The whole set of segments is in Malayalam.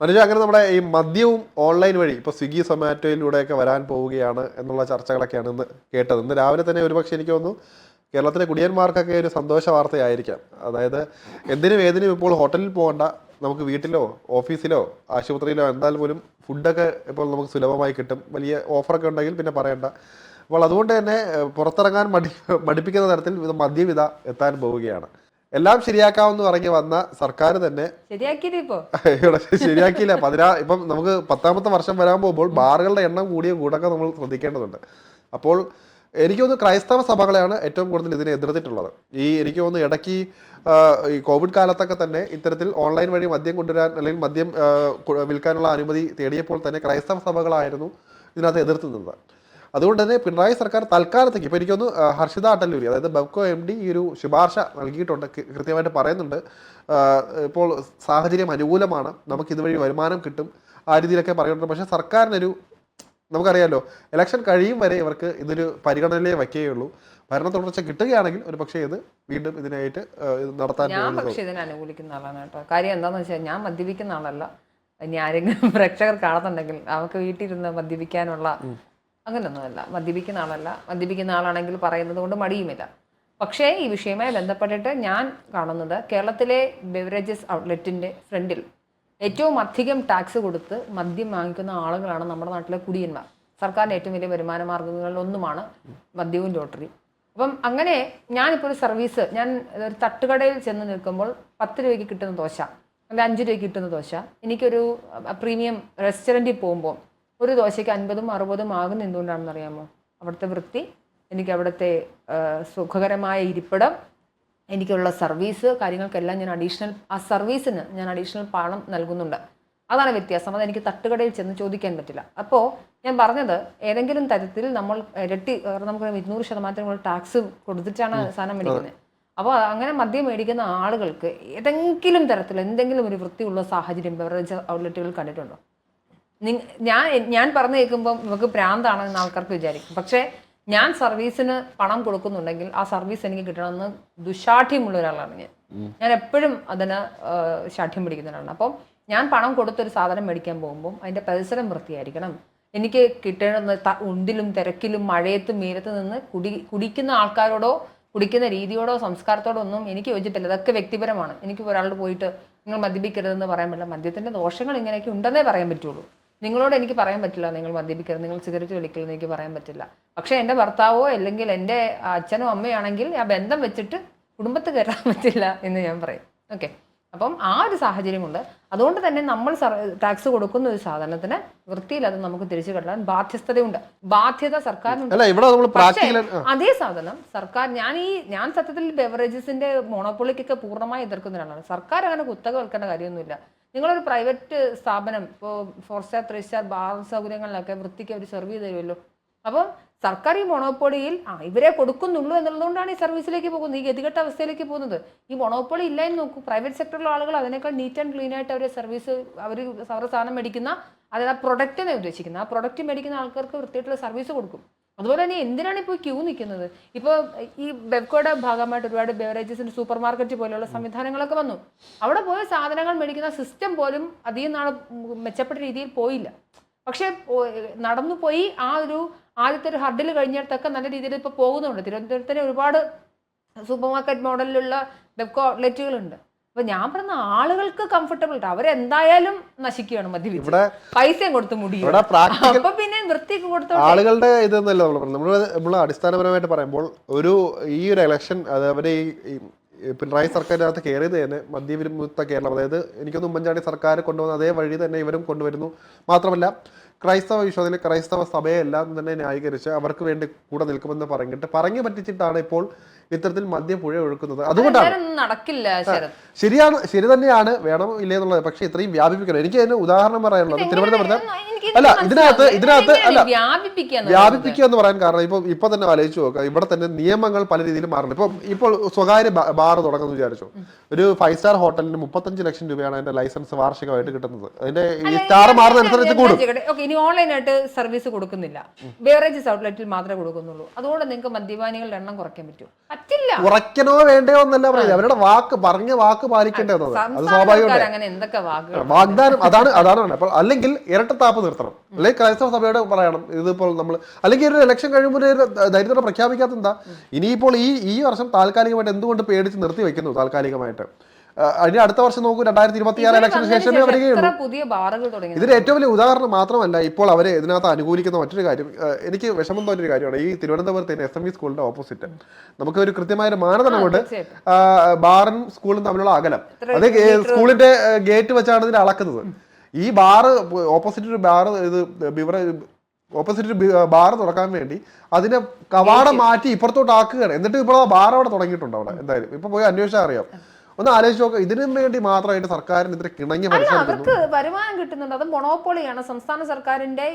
മനുഷ്യ അങ്ങനെ നമ്മുടെ ഈ മദ്യവും ഓൺലൈൻ വഴി ഇപ്പോൾ സ്വിഗ്ഗി സൊമാറ്റോയിലൂടെയൊക്കെ വരാൻ പോവുകയാണ് എന്നുള്ള ചർച്ചകളൊക്കെയാണ് ഇന്ന് കേട്ടത്. ഇന്ന് രാവിലെ തന്നെ ഒരുപക്ഷെ എനിക്ക് തോന്നുന്നു കേരളത്തിലെ കുടിയന്മാർക്കൊക്കെ ഒരു സന്തോഷ വാർത്തയായിരിക്കാം. അതായത് എന്തിനും ഏതിനും ഇപ്പോൾ ഹോട്ടലിൽ പോകണ്ട നമുക്ക് വീട്ടിലോ ഓഫീസിലോ ആശുപത്രിയിലോ എന്തായാലും പോലും ഫുഡൊക്കെ ഇപ്പോൾ നമുക്ക് സുലഭമായി കിട്ടും. വലിയ ഓഫറൊക്കെ ഉണ്ടെങ്കിൽ പിന്നെ പറയണ്ട. അപ്പോൾ അതുകൊണ്ട് തന്നെ പുറത്തിറങ്ങാൻ മടി മടിപ്പിക്കുന്ന തരത്തിൽ മദ്യവിധ എത്താൻ പോവുകയാണ്. എല്ലാം ശരിയാക്കാമെന്ന് പറഞ്ഞ് വന്ന സർക്കാർ തന്നെ ശരിയാക്കിയില്ല. പതിനാ ഇപ്പം നമുക്ക് പത്താമത്തെ വർഷം വരാൻ പോകുമ്പോൾ ബാറുകളുടെ എണ്ണം കൂടിയ കൂടൊക്കെ നമ്മൾ ശ്രദ്ധിക്കേണ്ടതുണ്ട്. അപ്പോൾ എനിക്ക് തോന്നുന്നു ക്രൈസ്തവ സഭകളെയാണ് ഏറ്റവും കൂടുതൽ ഇതിനെ എതിർത്തിട്ടുള്ളത്. ഈ എനിക്ക് തോന്നുന്നു ഇടയ്ക്ക് ഈ കോവിഡ് കാലത്തൊക്കെ തന്നെ ഇത്തരത്തിൽ ഓൺലൈൻ വഴി മദ്യം കൊണ്ടുവരാൻ അല്ലെങ്കിൽ മദ്യം വിൽക്കാനുള്ള അനുമതി തേടിയപ്പോൾ തന്നെ ക്രൈസ്തവ സഭകളായിരുന്നു ഇതിനകത്ത് എതിർത്ത് നിന്നത്. അതുകൊണ്ട് തന്നെ പിണറായി സർക്കാർ തൽക്കാലത്തേക്ക് ഇപ്പോൾ എനിക്കൊന്ന് ഹർഷിത അട്ടല്ലൂരി അതായത് ബെവ്കോ എം ഡി ഈ ഒരു ശുപാർശ നൽകിയിട്ടുണ്ട് കൃത്യമായിട്ട് പറയുന്നുണ്ട്. ഇപ്പോൾ സാഹചര്യം അനുകൂലമാണ്. നമുക്ക് ഇതുവഴി വരുമാനം കിട്ടും. ആ രീതിയിലൊക്കെ പറയുന്നുണ്ട്. പക്ഷേ സർക്കാരിനൊരു നമുക്കറിയാലോ ഇലക്ഷൻ കഴിയും വരെ ഇവർക്ക് ഇതൊരു പരിഗണനയിലേ വയ്ക്കുകയുള്ളൂ. ഭരണ തുടർച്ച കിട്ടുകയാണെങ്കിൽ ഒരു പക്ഷേ ഇത് വീണ്ടും ഇതിനായിട്ട് നടത്താൻ ഞാൻ പക്ഷെ ഇതിനെ അനുകൂലിക്കുന്ന ആളാണ് കേട്ടോ. കാര്യം എന്താണെന്ന് വെച്ചാൽ ഞാൻ മദ്യപിക്കുന്ന ആളല്ല. ഇനി ആരെങ്കിലും പ്രേക്ഷകർ കാണുന്നുണ്ടെങ്കിൽ അവർക്ക് വീട്ടിലിരുന്ന് മദ്യപിക്കാനുള്ള അങ്ങനെയൊന്നുമല്ല മദ്യപിക്കുന്ന ആളല്ല. മദ്യപിക്കുന്ന ആളാണെങ്കിൽ പറയുന്നത് കൊണ്ട് മടിയുമില്ല. പക്ഷേ ഈ വിഷയവുമായി ബന്ധപ്പെട്ടിട്ട് ഞാൻ കാണുന്നത് കേരളത്തിലെ ബെവറേജസ് ഔട്ട്ലെറ്റിന്റെ ഫ്രണ്ടിൽ ഏറ്റവും അധികം ടാക്സ് കൊടുത്ത് മദ്യം വാങ്ങിക്കുന്ന ആളുകളാണ് നമ്മുടെ നാട്ടിലെ കുടിയന്മാർ. സർക്കാരിന്റെ ഏറ്റവും വലിയ വരുമാന മാർഗങ്ങളിൽ ഒന്നുമാണ് മദ്യവും ലോട്ടറി അപ്പം അങ്ങനെ ഞാനിപ്പോൾ ഒരു സർവീസ് ഞാൻ ഒരു തട്ടുകടയിൽ ചെന്ന് നിൽക്കുമ്പോൾ പത്ത് രൂപയ്ക്ക് കിട്ടുന്ന ദോശ അല്ലെങ്കിൽ അഞ്ച് രൂപയ്ക്ക് കിട്ടുന്ന ദോശ എനിക്കൊരു പ്രീമിയം റെസ്റ്റോറന്റിൽ പോകുമ്പോൾ ഒരു ദോശയ്ക്ക് അൻപതും അറുപതും ആകുന്ന എന്തുകൊണ്ടാണെന്ന് അറിയാമോ? അവിടുത്തെ വൃത്തി എനിക്ക് അവിടുത്തെ സുഖകരമായ ഇരിപ്പിടം എനിക്കുള്ള സർവീസ് കാര്യങ്ങൾക്കെല്ലാം ഞാൻ അഡീഷണൽ ആ സർവീസിന് ഞാൻ അഡീഷണൽ പണം നൽകുന്നുണ്ട്. അതാണ് വ്യത്യാസം. അത് എനിക്ക് തട്ടുകടയിൽ ചെന്ന് ചോദിക്കാൻ പറ്റില്ല. അപ്പോൾ ഞാൻ പറഞ്ഞത് ഏതെങ്കിലും തരത്തിൽ നമ്മൾ ഇരട്ടി നമുക്ക് ഇരുന്നൂറ് ശതമാനത്തിന് കൂടുതൽ ടാക്സ് കൊടുത്തിട്ടാണ് സാധനം മേടിക്കുന്നത്. അപ്പോൾ അങ്ങനെ മദ്യം മേടിക്കുന്ന ആളുകൾക്ക് ഏതെങ്കിലും തരത്തിൽ എന്തെങ്കിലും ഒരു വൃത്തിയുള്ള സാഹചര്യം ബെവറേജ് ഔട്ട്ലെറ്റുകൾ കണ്ടിട്ടുണ്ടോ? ഞാൻ ഞാൻ പറഞ്ഞു കേൾക്കുമ്പോൾ നമുക്ക് ഭ്രാന്താണെന്ന് ആൾക്കാർക്ക് വിചാരിക്കും. പക്ഷേ ഞാൻ സർവീസിന് പണം കൊടുക്കുന്നുണ്ടെങ്കിൽ ആ സർവീസ് എനിക്ക് കിട്ടണമെന്ന് ദുശാഠ്യമുള്ള ഒരാളാണ് ഞാൻ. ഞാൻ എപ്പോഴും അതിന് ശാഠ്യം പിടിക്കുന്ന ഒരാളാണ്. അപ്പം ഞാൻ പണം കൊടുത്തൊരു സാധനം മേടിക്കാൻ പോകുമ്പോൾ അതിന്റെ പരിസരം വൃത്തിയായിരിക്കണം. എനിക്ക് കിട്ടേണ്ടുന്ന ത- ഉണ്ടിലും തിരക്കിലും മഴയത്തും മീരത്ത് നിന്ന് കുടി കുടിക്കുന്ന ആൾക്കാരോടോ കുടിക്കുന്ന രീതിയോടോ സംസ്കാരത്തോടോ ഒന്നും എനിക്ക് യോജിപ്പില്ല. അതൊക്കെ വ്യക്തിപരമാണ്. എനിക്ക് ഒരാളോട് പോയിട്ട് നിങ്ങൾ മദ്യപിക്കരുതെന്ന് പറയാൻ പറ്റില്ല. മദ്യത്തിന്റെ ദോഷങ്ങൾ ഇങ്ങനെയൊക്കെ ഉണ്ടെന്നേ പറയാൻ പറ്റുള്ളൂ. നിങ്ങളോട് എനിക്ക് പറയാൻ പറ്റില്ല നിങ്ങൾ മദ്യപിക്കരുത് നിങ്ങൾ സിഗരറ്റ് വലിക്കരുതെന്ന് എനിക്ക് പറയാൻ പറ്റില്ല. പക്ഷേ എന്റെ ഭർത്താവോ അല്ലെങ്കിൽ എന്റെ അച്ഛനോ അമ്മയാണെങ്കിൽ ആ ബന്ധം വെച്ചിട്ട് കുടുംബത്ത് കയറാൻ പറ്റില്ല എന്ന് ഞാൻ പറയും. ഓക്കെ അപ്പം ആ ഒരു സാഹചര്യമുണ്ട്. അതുകൊണ്ട് തന്നെ നമ്മൾ ടാക്സ് കൊടുക്കുന്ന ഒരു സാധനത്തിന് വൃത്തിയിൽ അത് നമുക്ക് തിരിച്ചു കിട്ടാൻ ബാധ്യസ്ഥതയുണ്ട്. ബാധ്യത സർക്കാരിനുണ്ട്. അതേ സാധനം സർക്കാർ ഞാൻ ഈ ഞാൻ സത്യത്തിൽ ബെവറേജസിന്റെ മോണോപ്പൊളിക്കൊക്കെ പൂർണമായി എതിർക്കുന്ന ഒരാളാണ് സർക്കാർ അങ്ങനെ കുത്തക വെക്കേണ്ട കാര്യമൊന്നുമില്ല. നിങ്ങളൊരു പ്രൈവറ്റ് സ്ഥാപനം ഇപ്പോൾ four star three star bar സൗകര്യങ്ങളിലൊക്കെ വൃത്തിക്ക് അവർ സെർവ് ചെയ്ത് തരുമല്ലോ. അപ്പോൾ സർക്കാർ ഈ മൊണോപ്പൊളിയിൽ ആ ഇവരെ കൊടുക്കുന്നുള്ളൂ എന്നുള്ളതുകൊണ്ടാണ് ഈ സർവീസിലേക്ക് പോകുന്നത് ഈ ഗതികെട്ട അവസ്ഥയിലേക്ക് പോകുന്നത്. ഈ മൊണോപ്പൊളി ഇല്ല എന്ന് നോക്കൂ പ്രൈവറ്റ് സെക്ടറിലുള്ള ആളുകൾ അതിനേക്കാൾ നീറ്റ് ആൻഡ് ക്ലീൻ ആയിട്ട് അവരെ സർവീസ് അവർ അവരുടെ സാധനം മേടിക്കുന്ന അതായത് ആ പ്രൊഡക്റ്റിനെ ഉദ്ദേശിക്കുന്നത് ആ പ്രൊഡക്റ്റ് മേടിക്കുന്ന ആൾക്കാർക്ക് വൃത്തിയായിട്ടുള്ള സർവീസ് കൊടുക്കും. അതുപോലെ തന്നെ എന്തിനാണ് ഇപ്പോൾ ക്യൂ നിൽക്കുന്നത് ഇപ്പോൾ ഈ ബെവ്കോയുടെ ഭാഗമായിട്ട് ഒരുപാട് ബെവറേജസിന്റെ സൂപ്പർ മാർക്കറ്റ് പോലെയുള്ള സംവിധാനങ്ങളൊക്കെ വന്നു. അവിടെ പോയ സാധനങ്ങൾ മേടിക്കുന്ന സിസ്റ്റം പോലും അധികം നാൾ മെച്ചപ്പെട്ട രീതിയിൽ പോയില്ല. പക്ഷേ നടന്നു പോയി ആ ഒരു ആദ്യത്തെ ഒരു ഹർഡിൽ കഴിഞ്ഞിടത്തൊക്കെ നല്ല രീതിയിൽ ഇപ്പോൾ പോകുന്നുണ്ട്. തിരുവനന്തപുരത്തിന് ഒരുപാട് സൂപ്പർ മാർക്കറ്റ് മോഡലിലുള്ള ബെവ്കോ ഔട്ട്ലെറ്റുകളുണ്ട് അപ്പൊ ഞാൻ പറഞ്ഞ ആളുകൾക്ക് കംഫർട്ടബിൾ അവരെന്തായാലും നശിക്കുകയാണ് മദ്യപിച്ച്. ഇവിടെ പൈസയും കൊടുത്ത് ഇവിടെ പ്രാക്ടിക്കൽ അപ്പൊ പിന്നെ വൃത്തിക്ക് കൊടുത്ത ആളുകളുടെ ഇത് നമ്മൾ നമ്മൾ നമ്മൾ അടിസ്ഥാനപരമായിട്ട് പറയുമ്പോൾ ഒരു ഈ ഒരു ഇലക്ഷൻ അത് അവരെ ഈ പിണറായി സർക്കാരിനകത്ത് കയറിയത് തന്നെ മദ്യവിമുക്ത കേരളം. അതായത് എനിക്കൊന്ന് ഉമ്മൻചാണ്ടി സർക്കാർ കൊണ്ടുവന്ന അതേ വഴി തന്നെ ഇവരും കൊണ്ടുവരുന്നു. മാത്രമല്ല ക്രൈസ്തവ വിശ്വാസത്തിൽ ക്രൈസ്തവ സഭയെല്ലാം തന്നെ ന്യായീകരിച്ച് അവർക്ക് വേണ്ടി കൂടെ നിൽക്കുമെന്ന് പറഞ്ഞിട്ട് പറഞ്ഞു പറ്റിച്ചിട്ടാണ് ഇപ്പോൾ ഇത്തരത്തിൽ മദ്യം പുഴ ഒഴുക്കുന്നത്. അതുകൊണ്ടാണ് നടക്കില്ല ശരിയാണ് ശരി തന്നെയാണ് വേണം ഇല്ലേ എന്നുള്ളത്. പക്ഷെ ഇത്രയും വ്യാപിപ്പിക്കണം. എനിക്ക് അതിന് ഉദാഹരണം പറയാനുള്ളത് തിരുവനന്തപുരത്ത് അല്ല, ഇതിനകത്ത് ഇതിനകത്ത് അല്ല വ്യാപിപ്പിക്കുക എന്ന് പറയാൻ കാരണം ഇപ്പൊ ഇപ്പൊ തന്നെ ആലോചിച്ച് നോക്കുക ഇവിടെ തന്നെ നിയമങ്ങൾ പല രീതിയിൽ മാറുന്നു ഇപ്പൊ ഇപ്പോൾ സ്വകാര്യ ബാർ തുടങ്ങുന്നു വിചാരിച്ചു ഒരു ഫൈവ് സ്റ്റാർ ഹോട്ടലിന് മുപ്പത്തഞ്ച് ലക്ഷം രൂപയാണ് അതിന്റെ ലൈസൻസ് വാർഷികമായിട്ട് കിട്ടുന്നത് അതിന്റെ ഈ സ്റ്റാർ മാറുന്നതനുസരിച്ച് കൂടും ഓക്കെ ഇനി ഓൺലൈനായിട്ട് സർവീസ് കൊടുക്കുന്നില്ല ബേറേജസ് ഔട്ട്ലെറ്റിൽ മാത്രമേ കൊടുക്കുന്നുള്ളൂ അതുകൊണ്ട് നിങ്ങൾക്ക് മദ്യപാനികളുടെ എണ്ണം കുറയ്ക്കാൻ പറ്റില്ല കുറയ്ക്കണോ വേണ്ടയോ എന്നല്ല പറയുന്നത് അവരുടെ വാക്ക് പറഞ്ഞ വാക്ക് പാലിക്കേണ്ടത് അത് വാക്കുകൾ വാഗ്ദാനം അതാണ് അതാണ്. അപ്പോൾ അല്ലെങ്കിൽ ഇരട്ടത്താപ്പ് നിർത്തണം. അല്ലെങ്കിൽ ക്രൈസ്തവ സഭയോട് പറയണം. ഇതിപ്പോൾ നമ്മൾ അല്ലെങ്കിൽ ഒരു ഇലക്ഷൻ കഴിയുമ്പോൾ ദരിദ്രത പ്രഖ്യാപിക്കാത്ത എന്താ? ഇനിയിപ്പോൾ ഈ ഈ വർഷം താൽക്കാലികമായിട്ട് എന്തുകൊണ്ട് പേടിച്ച് നിർത്തി വെക്കുന്നു താൽക്കാലികമായിട്ട്? അതിന് അടുത്ത വർഷം നോക്കൂ രണ്ടായിരത്തി ഇരുപത്തി ആറ് ഇലക്ഷന് ശേഷമേ വരികയുള്ളൂ. പുതിയ ബാറുകൾ തുടങ്ങി? ഇതിന് ഏറ്റവും വലിയ ഉദാഹരണം മാത്രമല്ല ഇപ്പോൾ അവരെ ഇതിനകത്ത് അനുകൂലിക്കുന്ന മറ്റൊരു കാര്യം. എനിക്ക് വിഷമം തോന്നിയൊരു കാര്യമാണ് ഈ തിരുവനന്തപുരത്തെ എസ് എം ഇ സ്കൂളിന്റെ ഓപ്പോസിറ്റ്. നമുക്ക് ഒരു കൃത്യമായ ഒരു മാനദണ്ഡമുണ്ട്. ആ, ബാറും സ്കൂളും തമ്മിലുള്ള അകലം. അത് സ്കൂളിന്റെ ഗേറ്റ് വെച്ചാണ് ഇതിനെ അളക്കുന്നത്. ഈ ബാറ് ഓപ്പോസിറ്റ് ഒരു ബാറ് ഇത് ബിവറ ഓപ്പോസിറ്റ് ഒരു ബാർ തുറക്കാൻ വേണ്ടി അതിനെ കവാടം മാറ്റി ഇപ്പുറത്തോട്ട് ആക്കുകയാണ്. എന്നിട്ട് ഇപ്പോൾ ബാർ അവിടെ തുടങ്ങിയിട്ടുണ്ട് അവിടെ എന്തായാലും. ഇപ്പൊ പോയി അന്വേഷിച്ചാൽ അറിയാം. ഒന്ന് ആലോചിച്ച് നോക്കുക ഇതിനും വേണ്ടി മാത്രമായിട്ട് സർക്കാരിന് ഇത്ര കിണങ്ങി അവർക്ക് വരുമാനം കിട്ടുന്നുണ്ട്. അത് മൊണോപ്പൊളിയാണ് സംസ്ഥാന സർക്കാരിന്റെ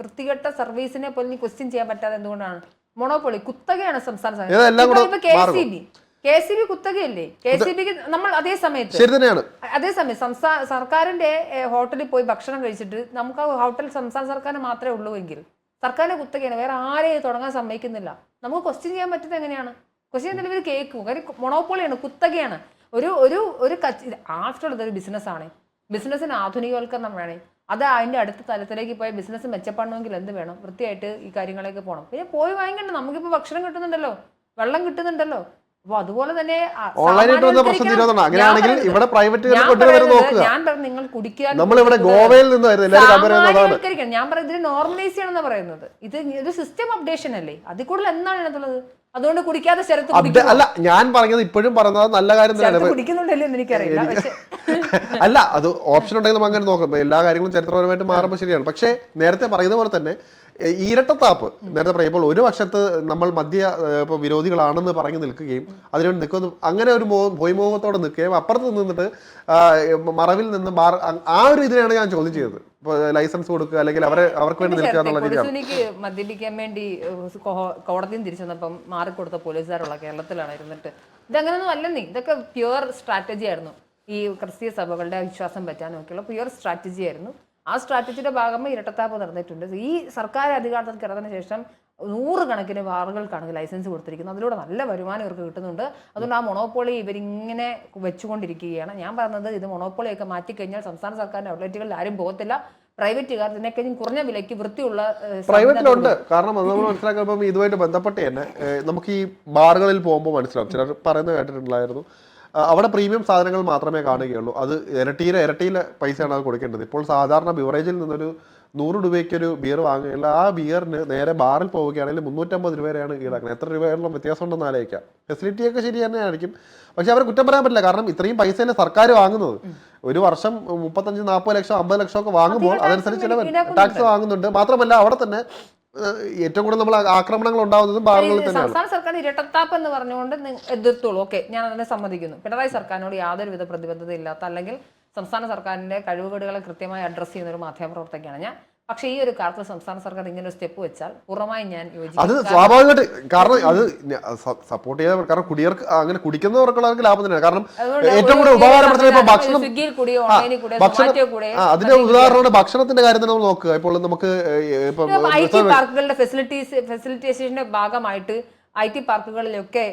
വൃത്തികെട്ട സർവീസിനെ പോലും ക്വസ്റ്റ്യൻ ചെയ്യാൻ പറ്റാതെ എന്തുകൊണ്ടാണ്? മൊണോപ്പൊളി കുത്തകയാണ് സംസ്ഥാന സർക്കാർ. K C B. K C B കുത്തകയല്ലേ? K C ബിക്ക് നമ്മൾ അതേ സമയത്ത് ശരി തന്നെയാണ്. അതേസമയം സംസ്ഥാന സർക്കാരിന്റെ ഹോട്ടലിൽ പോയി ഭക്ഷണം കഴിച്ചിട്ട് നമുക്ക് ആ ഹോട്ടൽ സംസ്ഥാന സർക്കാരിന് മാത്രമേ ഉള്ളൂ എങ്കിൽ സർക്കാരിന്റെ കുത്തകയാണ്. വേറെ ആരെയും തുടങ്ങാൻ സമ്മതിക്കുന്നില്ല. നമുക്ക് ക്വസ്റ്റ്യൻ ചെയ്യാൻ പറ്റുന്നത് എങ്ങനെയാണ്? ക്വസ്റ്റ്യൻ ചെയ്യുന്നതിൽ ഇവർ കേൾക്കും. കാര്യം മൊണോപ്പൊളിയാണ് കുത്തകയാണ്. ഒരു ഒരു ഒരു ആഫ്റ്റർ ഇതൊരു ബിസിനസ്സാണ് ബിസിനസ്സിന് ആധുനികവൽക്കരണം വേണേ. അത് അതിന്റെ അടുത്ത തലത്തിലേക്ക് പോയി ബിസിനസ് മെച്ചപ്പെടണമെങ്കിൽ എന്ത് വേണം? വൃത്തിയായിട്ട് ഈ കാര്യങ്ങളൊക്കെ പോകണം പിന്നെ പോയി വാങ്ങിക്കണ്ട. നമുക്കിപ്പോൾ ഭക്ഷണം കിട്ടുന്നുണ്ടല്ലോ. വെള്ളം കിട്ടുന്നുണ്ടല്ലോ. അപ്പൊ അതുപോലെ തന്നെ അങ്ങനെയാണെങ്കിൽ ഇവിടെ പ്രൈവറ്റ് ഞാൻ പറഞ്ഞു നിങ്ങൾ കുടിക്കാൻ ഗോവയിൽ ചെയ്യുന്നത് അതാണ്. സാമാന്യവൽക്കരിക്കണം. ഞാൻ പറയുന്നത് നോർമലൈസ് ചെയ്യണമെന്ന് പറയുന്നത്. ഇത് ഒരു സിസ്റ്റം അപ്ഡേഷൻ അല്ലേ? അതിൽ കൂടുതൽ എന്താണ് ഇതിനകത്തുള്ളത്? അതുകൊണ്ട് കുടിക്കാതെ ശരത്ത് അല്ല ഞാൻ പറഞ്ഞത് ഇപ്പോഴും പറഞ്ഞത് നല്ല കാര്യം തന്നെയാണ്. കുടിക്കുന്നുണ്ടല്ലോ എന്ന് എനിക്കറിയില്ല. അല്ല അത് ഓപ്ഷൻ ഉണ്ടെങ്കിൽ നമുക്ക് അങ്ങനെ നോക്കാം. എല്ലാ കാര്യങ്ങളും ചരിത്രപരമായിട്ട് മാറുമ്പോൾ ശരിയാണ്. പക്ഷേ നേരത്തെ പറയുന്ന പോലെ തന്നെ ഇരട്ടത്താപ്പ് നേരത്തെ പറയുമ്പോൾ ഒരു വശത്ത് നമ്മൾ മദ്യ ഏ, ഇപ്പൊ വിരോധികളാണെന്ന് പറഞ്ഞു നിൽക്കുകയും അതിനുവേണ്ടി നിൽക്കുന്നു അങ്ങനെ ഒരു മോ ഭൂമിമുഖത്തോടെ നിൽക്കുകയും അപ്പുറത്ത് നിന്നിട്ട് മറവിൽ നിന്ന് ആ ഒരു ഇതിനാണ് ഞാൻ ചോദ്യം ചെയ്തത്. ഇപ്പൊ ലൈസൻസ് കൊടുക്കുക അല്ലെങ്കിൽ അവരെ അവർക്ക് വേണ്ടി നിൽക്കുക എന്നുള്ള രീതിയാണ്. മദ്യപിക്കാൻ വേണ്ടി കോടതിയും തിരിച്ചു വന്നപ്പം മാറിക്കൊടുത്ത പോലീസുകാരുള്ള കേരളത്തിലാണ് ഇരുന്നിട്ട്. ഇതങ്ങനൊന്നും അല്ലെന്നേ. ഇതൊക്കെ പ്യുവർ സ്ട്രാറ്റജി ആയിരുന്നു. ഈ ക്രിസ്തീയ സഭകളുടെ വിശ്വാസം പറ്റാനൊക്കെയുള്ള പ്യുവർ സ്ട്രാറ്റജി ആയിരുന്നു. ആ സ്ട്രാറ്റജിയുടെ ഭാഗമായി ഇരട്ടത്താപ്പ് നടന്നിട്ടുണ്ട് ഈ സർക്കാർ അധികാരത്തിൽ കിടന്നതിന് ശേഷം നൂറുകണക്കിന് ബാറുകൾക്കാണ് ലൈസൻസ് കൊടുത്തിരിക്കുന്നത്. അതിലൂടെ നല്ല വരുമാനം ഇവർക്ക് കിട്ടുന്നുണ്ട്. അതുകൊണ്ട് ആ മൊണോപ്പൊളി ഇവരിങ്ങനെ വെച്ചുകൊണ്ടിരിക്കുകയാണ്. ഞാൻ പറഞ്ഞത് ഇത് മൊണോപ്പൊളിയൊക്കെ മാറ്റിക്കഴിഞ്ഞാൽ സംസ്ഥാന സർക്കാരിന്റെ ഔട്ട്ലെറ്റുകളിൽ ആരും പോകത്തില്ല. പ്രൈവറ്റുകാർ ഇതിനേക്കഴിഞ്ഞും കുറഞ്ഞ വിലയ്ക്ക് വൃത്തിയുള്ള പ്രൈവറ്റിലുണ്ട് കാരണം അത് നമ്മൾ മനസ്സിലാക്കുമ്പോൾ ഇതുമായിട്ട് ബന്ധപ്പെട്ട് തന്നെ നമുക്ക് ഈ ബാറുകളിൽ പോകുമ്പോൾ മനസ്സിലാവും. ചിലർ പറയുന്നത് കേട്ടിട്ടുണ്ടായിരുന്നു. അവിടെ പ്രീമിയം സാധനങ്ങൾ മാത്രമേ കാണുകയുള്ളൂ. അത് ഇരട്ടിയിലെ ഇരട്ടിയിലെ പൈസയാണ് അത് കൊടുക്കേണ്ടത്. ഇപ്പോൾ സാധാരണ ബിവറേജിൽ നിന്നൊരു നൂറ് രൂപയ്ക്ക് ഒരു ബിയർ വാങ്ങുകയുള്ള ആ ബിയറിന് നേരെ ബാറിൽ പോവുകയാണെങ്കിൽ മുന്നൂറ്റമ്പത് രൂപ വരെയാണ് ഈടാക്കുന്നത്. എത്ര രൂപയുള്ള വ്യത്യാസം ഉണ്ടെന്ന് ആലോചിക്കാം. ഫെസിലിറ്റി ഒക്കെ ശരി തന്നെയായിരിക്കും പക്ഷെ അവരെ കുറ്റം പറയാൻ പറ്റില്ല. കാരണം ഇത്രയും പൈസ പൈസയല്ലേ സർക്കാർ വാങ്ങുന്നത്. ഒരു വർഷം മുപ്പത്തഞ്ച് നാൽപ്പത് ലക്ഷം അമ്പത് ലക്ഷം ഒക്കെ വാങ്ങുമ്പോൾ അതനുസരിച്ച് ടാക്സ് വാങ്ങുന്നുണ്ട്. മാത്രമല്ല അവിടെ തന്നെ ഏറ്റവും കൂടുതൽ നമ്മൾ ആക്രമണങ്ങൾ ഉണ്ടാവുന്നതും ഭാഗങ്ങളിൽ തന്നെയാണ്. സംസ്ഥാന സർക്കാർ ഇരട്ടത്താപ്പ് എന്ന് പറഞ്ഞുകൊണ്ട് എതിർത്തോളൂ. ഓക്കെ ഞാൻ അതിനെ സമ്മതിക്കുന്നു. പിണറായി സർക്കാരിനോട് യാതൊരുവിധ പ്രതിബദ്ധത ഇല്ലാത്ത അല്ലെങ്കിൽ സംസ്ഥാന സർക്കാരിന്റെ കഴിവുകേടുകളെ കൃത്യമായി അഡ്രസ്സ് ചെയ്യുന്ന ഒരു മാധ്യമപ്രവർത്തകയാണ് ഞാൻ. പക്ഷേ ഈ ഒരു കാര്യത്തിൽ സംസ്ഥാന സർക്കാർ ഇങ്ങനെ ഒരു സ്റ്റെപ്പ് വെച്ചാൽ പുറമായി ഞാൻ അത് സ്വാഭാവികമായിട്ട് കാരണം അത് സപ്പോർട്ട് ചെയ്ത കാരണം കുടിയർക്ക് അങ്ങനെ കുടിക്കുന്നവർക്കുള്ള ലാഭം തന്നെയാണ്. കാരണം ഏറ്റവും കൂടുതൽ ഉപകാരപ്പെടുത്തുന്ന ഉപകാരപ്പെടുത്തുന്നത് ഇപ്പൊ ഭക്ഷണം അതിന്റെ ഉദാഹരണമാണ് ഭക്ഷണത്തിന്റെ കാര്യം തന്നെ നമ്മൾ നോക്കുക. ഇപ്പോൾ നമുക്ക് പാർക്കുകളുടെ ഫെസിലിറ്റീസ് ഫെസിലിറ്റേഷന്റെ ഭാഗമായിട്ട് ഐ ടി പാർക്കുകളിലൊക്കെ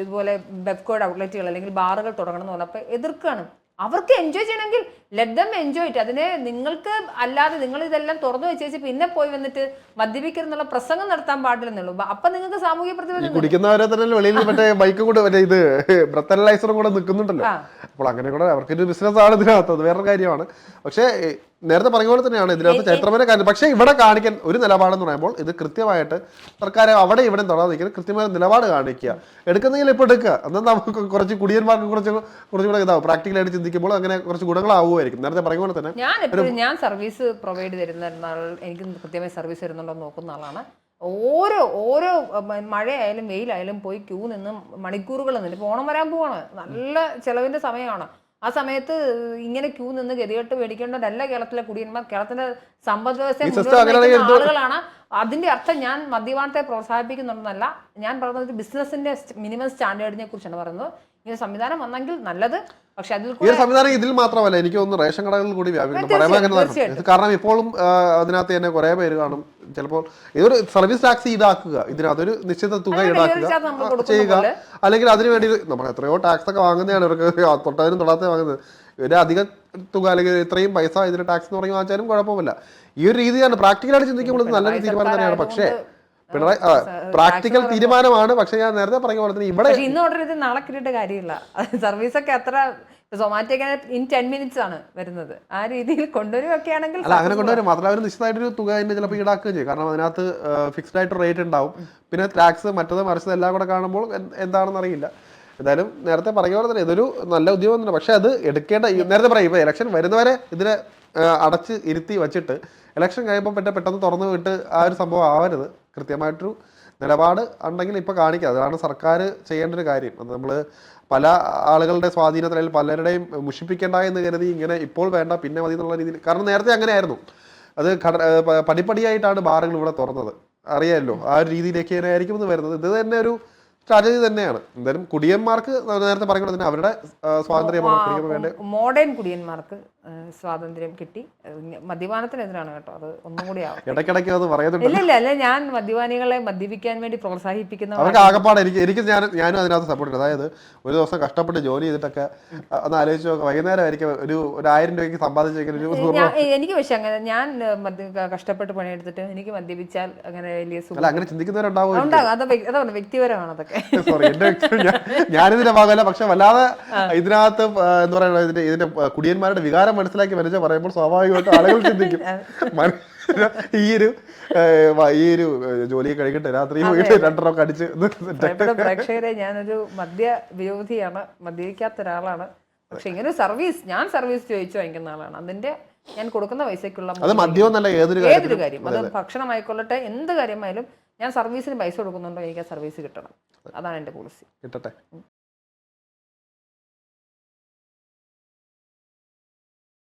ഇതുപോലെ ബെബ്കോയുടെ ഔട്ട്ലെറ്റുകൾ അല്ലെങ്കിൽ ബാറുകൾ തുടങ്ങണം എന്ന് പറഞ്ഞപ്പോൾ എതിർക്കാണ്. അവർക്ക് എൻജോയ് ചെയ്യണമെങ്കിൽ ലെറ്റ് ദം എൻജോയ് ഇറ്റ് അതിനെ നിങ്ങൾക്ക് അല്ലാതെ നിങ്ങൾ ഇതെല്ലാം തുറന്നു വെച്ചേച്ച് പിന്നെ പോയി വന്നിട്ട് മദ്യപിക്കുന്നുള്ള പ്രസംഗം നടത്താൻ പാടില്ലെന്നുള്ളൂ. അപ്പൊ നിങ്ങൾക്ക് സാമൂഹ്യ ഈ പ്രതിബദ്ധത കുടിക്കുന്നവരെ തന്നെ വെളിയിൽ മറ്റേ ബൈക്ക് കൂടെ മറ്റേ ഇത് കൂടെ നിൽക്കുന്നുണ്ടല്ലോ. അപ്പോൾ അങ്ങനെ കൂടെ അവർക്കൊരു ബിസിനസ് ആണ് ഇതിനകത്ത്. അത് വേറൊരു കാര്യമാണ്. പക്ഷേ നേരത്തെ പറഞ്ഞ പോലെ തന്നെയാണ് ഇതിനകത്ത് ചരിത്രപരമായ കാര്യം. പക്ഷേ ഇവിടെ കാണിക്കാൻ ഒരു നിലപാടെന്ന് പറയുമ്പോൾ ഇത് കൃത്യമായിട്ട് സർക്കാർ അവിടെ ഇവിടെ തൊടാതെ നിൽക്കുന്നത് കൃത്യമായ നിലപാട് കാണിക്കുക. എടുക്കുന്നെങ്കിൽ ഇപ്പോൾ എടുക്കുക. എന്നാൽ നമുക്ക് കുറച്ച് കുടിയന്മാർക്ക് കുറച്ച് കുറച്ചും കൂടെ ഇതാവും. പ്രാക്ടിക്കലായിട്ട് ചിന്തിക്കുമ്പോൾ അങ്ങനെ കുറച്ച് ഗുണങ്ങളാവുമായിരിക്കും. നേരത്തെ പറഞ്ഞ പോലെ തന്നെ ഞാൻ എപ്പോഴും ഞാൻ സർവീസ് പ്രൊവൈഡ് തരുന്ന എനിക്ക് കൃത്യമായി സർവീസ് തരുന്നുണ്ടോ നോക്കുന്ന ആളാണ്. ഓരോ ഓരോ മഴയായാലും വെയിലായാലും പോയി ക്യൂ നിന്ന് മണിക്കൂറുകൾ നിന്ന് ഇപ്പോൾ ഓണം വരാൻ പോവാണ്. നല്ല ചെലവിന്റെ സമയമാണ്. ആ സമയത്ത് ഇങ്ങനെ ക്യൂ നിന്ന് ഗതികെട്ട് മേടിക്കേണ്ടതല്ല കേരളത്തിലെ കുടിയന്മാർ കേരളത്തിന്റെ സമ്പദ് വ്യവസ്ഥയെ ആളുകളാണ്. അതിന്റെ അർത്ഥം ഞാൻ മദ്യപാനത്തെ പ്രോത്സാഹിപ്പിക്കുന്നുണ്ടെന്നല്ല. ഞാൻ പറയുന്നത് ബിസിനസിന്റെ മിനിമം സ്റ്റാൻഡേർഡിനെ കുറിച്ചാണ് പറയുന്നത്. ഇങ്ങനെ സംവിധാനം വന്നെങ്കിൽ നല്ലത്. പക്ഷെ അതിൽ സംവിധാനം ഇതിൽ മാത്രമല്ല എനിക്ക് തോന്നുന്നു റേഷൻ കടകളിൽ കൂടി. ഇത് കാരണം ഇപ്പോഴും അതിനകത്ത് തന്നെ കുറെ പേര് കാണും. ചിലപ്പോൾ ഇതൊരു സർവീസ് ടാക്സ് ഈടാക്കുക. ഇതിന് അതൊരു നിശ്ചിത തുക ഈടാക്കുക. ചെയ്യുക. അല്ലെങ്കിൽ അതിന് വേണ്ടി നമ്മൾ എത്രയോ ടാക്സ് ഒക്കെ വാങ്ങുന്നതാണ് ഇവർക്ക്. തൊട്ടതിനും തൊടാത്ത വാങ്ങുന്നത്. ഒരു അധിക തുക അല്ലെങ്കിൽ ഇത്രയും പൈസ ഇതിന് ടാക്സ് എന്ന് പറഞ്ഞ് വാങ്ങിച്ചാലും കുഴപ്പമില്ല ഈ ഒരു രീതിയാണ്. പ്രാക്ടിക്കലായിട്ട് ചിന്തിക്കുമ്പോൾ നല്ലൊരു തീരുമാനം തന്നെയാണ്. പക്ഷേ പിണറായി പ്രാക്ടിക്കൽ തീരുമാനമാണ്. പക്ഷെ ഞാൻ നേരത്തെ പറഞ്ഞ പോലെ തന്നെ ഇവിടെ ഇന്ന് ഓർഡർ ചെയ്ത് നാളെ കിട്ടിയിട്ട് കാര്യമില്ല. സർവീസ് ഒക്കെ അത്ര സൊമാറ്റോ ഒക്കെ ഇൻ ടെൻ മിനിറ്റ്സ് ആണ് വരുന്നത്. ആ രീതിയിൽ കൊണ്ടുവരുമൊക്കെ ആണെങ്കിൽ അല്ല അങ്ങനെ കൊണ്ടുവരും. മാത്രമല്ല അവർ നിശ്ചിതമായിട്ടൊരു തുക അതിന്റെ ചിലപ്പോൾ ഈടാക്കുകയും ചെയ്യും. കാരണം അതിനകത്ത് ഫിക്സ്ഡ് ആയിട്ട് റേറ്റ് ഉണ്ടാവും. പിന്നെ ടാക്സ് മറ്റത് മറിച്ചത് എല്ലാം കൂടെ കാണുമ്പോൾ എന്ത് എന്താണെന്ന് അറിയില്ല. എന്തായാലും നേരത്തെ പറഞ്ഞ പോലെ തന്നെ ഇതൊരു നല്ല ഉദ്യോഗം തന്നെ. പക്ഷെ അത് എടുക്കേണ്ട നേരത്തെ പറയും ഇപ്പൊ ഇലക്ഷൻ വരുന്നവരെ ഇതിനെ അടച്ച് ഇരുത്തി വെച്ചിട്ട് ഇലക്ഷൻ കഴിയുമ്പോൾ പറ്റ പെട്ടെന്ന് തുറന്നു വിട്ട് ആ ഒരു സംഭവം ആവരുത്. കൃത്യമായിട്ടൊരു നിലപാട് ഉണ്ടെങ്കിൽ ഇപ്പോൾ കാണിക്കുക അതാണ് സർക്കാർ ചെയ്യേണ്ട ഒരു കാര്യം. അത് നമ്മൾ പല ആളുകളുടെ സ്വാധീനത്തിൽ അല്ലെങ്കിൽ പലരുടെയും മുഷിപ്പിക്കേണ്ട എന്ന് കരുതി ഇങ്ങനെ ഇപ്പോൾ വേണ്ട പിന്നെ മതി എന്നുള്ള രീതിയിൽ. കാരണം നേരത്തെ അങ്ങനെയായിരുന്നു. അത് ഏർ പടിപ്പടിയായിട്ടാണ് ബാറുകൾ ഇവിടെ തുറന്നത്. അറിയാമല്ലോ ആ ഒരു രീതിയിലേക്ക് തന്നെ ആയിരിക്കും എന്ന് വരുന്നത്. ഇത് തന്നെ ഒരു സ്ട്രാറ്റജി തന്നെയാണ്. എന്തായാലും കുടിയന്മാർക്ക് നേരത്തെ പറയുന്നത് തന്നെ അവരുടെ സ്വാതന്ത്ര്യമാണ് കുടിയന്മാർ മോഡേൺ കുടിയന്മാർക്ക് സ്വാതന്ത്ര്യം കിട്ടി. മദ്യപാനത്തിനെതിരാണ് കേട്ടോ. അത് ഒന്നും കൂടി ഇടയ്ക്കിടയ്ക്ക് അത് പറയുന്നുണ്ട്. ഇല്ല ഇല്ല അല്ല ഞാൻ മദ്യപാനികളെ മദ്യപിക്കാൻ വേണ്ടി പ്രോത്സാഹിപ്പിക്കുന്ന അവർക്ക് ആകപ്പാടെ എനിക്ക് എനിക്ക് ഞാൻ ഞാനും അതിനകത്ത് സപ്പോർട്ട് അതായത് ഒരു ദിവസം കഷ്ടപ്പെട്ട് ജോലി ചെയ്തിട്ടൊക്കെ ഒന്ന് ആലോചിച്ച് നോക്കാം. വൈകുന്നേരം ആയിരിക്കും ഒരു ഒരു ആയിരം രൂപയ്ക്ക് ഞാൻ എനിക്ക് പക്ഷെ അങ്ങനെ ഞാൻ കഷ്ടപ്പെട്ട് പണിയെടുത്തിട്ട് എനിക്ക് മദ്യപിച്ചാൽ അങ്ങനെ വലിയ അല്ല അങ്ങനെ ചിന്തിക്കുന്നവരുണ്ടാവും അതാണ് വ്യക്തിപരമാണ് അതൊക്കെ. സോറി എന്റെ ഞാനിതിന്റെ ഭാഗമല്ല. പക്ഷെ വല്ലാതെ ഇതിനകത്ത് എന്താ പറയുക ഇതിന്റെ കുടിയന്മാരുടെ വികാരം മനസ്സിലാക്കി മനുഷ്യ പറയുമ്പോൾ സ്വാഭാവികമായിട്ട് ആളുകൾ ചിന്തിക്കും. ഈ ഒരു ഈ ഒരു ജോലി കഴിക്കട്ടെ രാത്രി പോയിട്ട് രണ്ടെണ്ണം അടിച്ച് പ്രേക്ഷകരെ ഞാനൊരു മദ്യ വിരോധിയാണ്. മദ്യപിക്കാത്ത ഒരാളാണ്. പക്ഷെ ഇങ്ങനെ സർവീസ് ഞാൻ സർവീസ് ചോദിച്ചു വാങ്ങിക്കുന്ന ആളാണ്. അതിന്റെ ഞാൻ കൊടുക്കുന്ന പൈസക്കുള്ള ഏതൊരു കാര്യം? അത് ഭക്ഷണമായിക്കൊള്ളട്ടെ എന്ത് കാര്യമായാലും ഞാൻ സർവീസിന് പൈസ കൊടുക്കുന്നുണ്ടോ എനിക്ക് ആ സർവീസ് കിട്ടണം. അതാണ് എന്റെ പോളിസി കിട്ടട്ടെ.